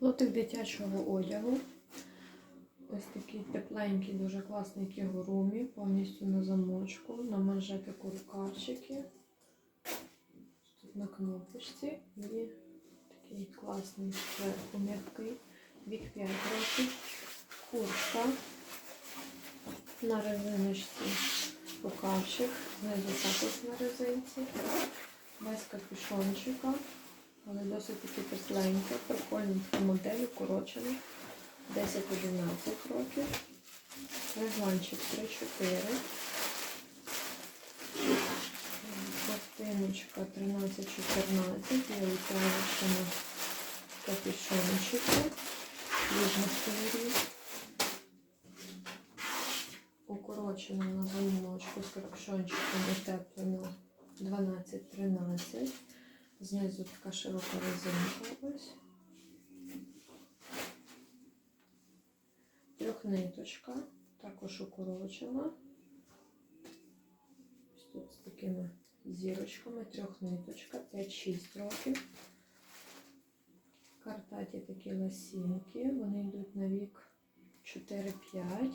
Лотик дитячого одягу. Ось такий тепленький, дуже класний кігурумі, повністю на замочку, на манжетику рукавчики. Тут на кнопочці і такий класний зверху м'який. Вік 5 років. Куртка на резиночці рукавчик, знизу також на резинці, без капюшончика, але досить таки тепленька, прикольна така модель, укорочена, 10-11 років, регланчик 3-4, ковтиночка 13-14, є утягнучка на капюшончику, різних кольорів укорочена на замочку з капюшончиком утеплено 12-13. Знизу така широка резинка ось. Трьохниточка, також укорочена. Ось тут з такими зірочками, трьохниточка, 5-6 років. Картаті такі ласінки, вони йдуть на вік 4-5.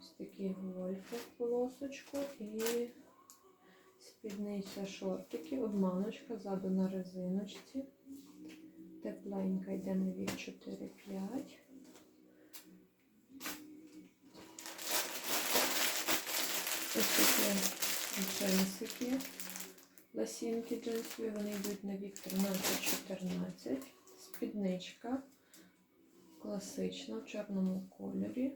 Ось такі гольфи в полосочку і спідниця шортики, обманочка ззаду на резиночці. Тепленька йде на вік 4-5. Ось такі джинсики. Ласінки джинсові, вони йдуть на вік 13-14. Спідничка класична в чорному кольорі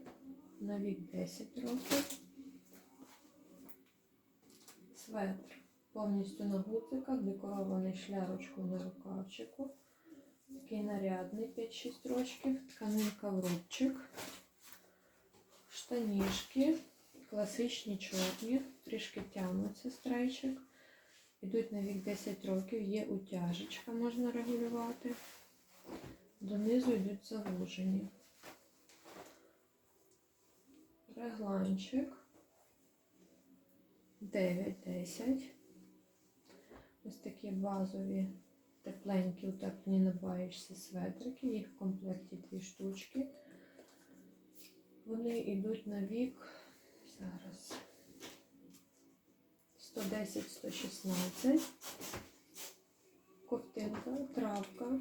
на вік 10 років. Светр повністю на гудзиках, декорований шлярочкою на рукавчику. Такий нарядний 5-6 рочків, тканинка в рубчик, штанішки, класичні чорні, трішки тягнуться стрейчик. Йдуть на вік 10 років, є утяжечка, можна регулювати. Донизу йдуть завужені. Регланчик 9-10. Ось такі базові тепленькі утеплені на баєчці светрики. Їх в комплекті дві штучки. Вони йдуть на вік зараз 110-116. Ковтинка, травка,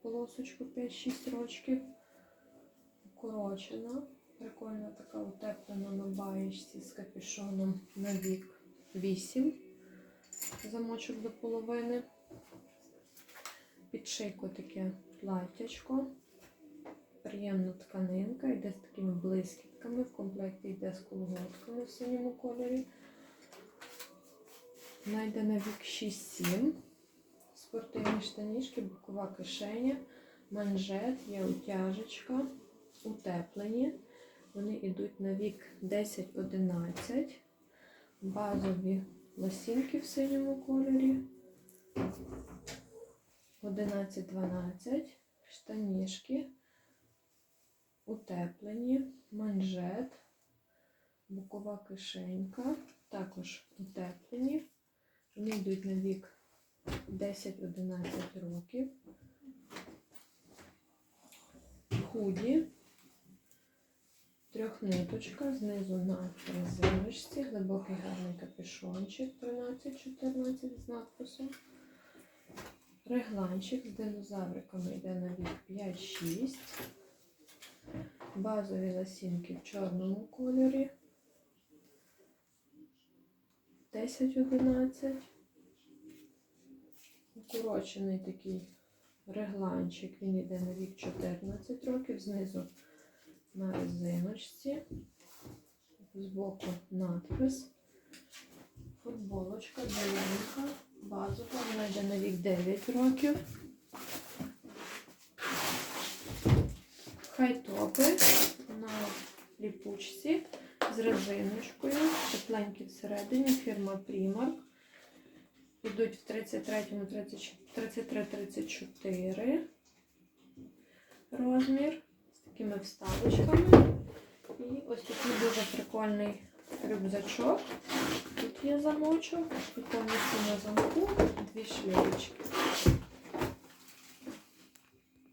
полосочку 5-6 рочків. Укорочена. Прикольна така утеплена на баєчці з капюшоном на вік 8. Замочок до половини. Під шийку таке платтячко. Приємна тканинка, йде з такими блискітками. В комплекті йде з колготками в синьому кольорі. Вона на вік 6-7. Спортивні штанішки, бокова кишеня, манжет, є утяжечка, утеплені. Вони йдуть на вік 10-11. Базові лосінки в синьому кольорі. 11-12. Штанішки. Утеплені, манжет, бокова кишенька. Також утеплені. Вони йдуть на вік 10-11 років. Худі. Трьохниточка, знизу на резиночці, глибокий гарний капюшончик 13-14 з надписом. Регланчик з динозавриками йде на вік 5-6. Базові ласінки в чорному кольорі. 10-11. Укорочений такий регланчик, він йде на вік 14 років, знизу на резиночці, збоку надпис, футболочка, зеленка, базова, вона йде на вік 9 років. Хайтопи на ліпучці з резиночкою, тепленькі всередині, фірма Primark. Йдуть в 33-34 розмір такими вставочками. І ось такий дуже прикольний рюкзачок. Тут є замочок, і повністю на замку дві шлейочки.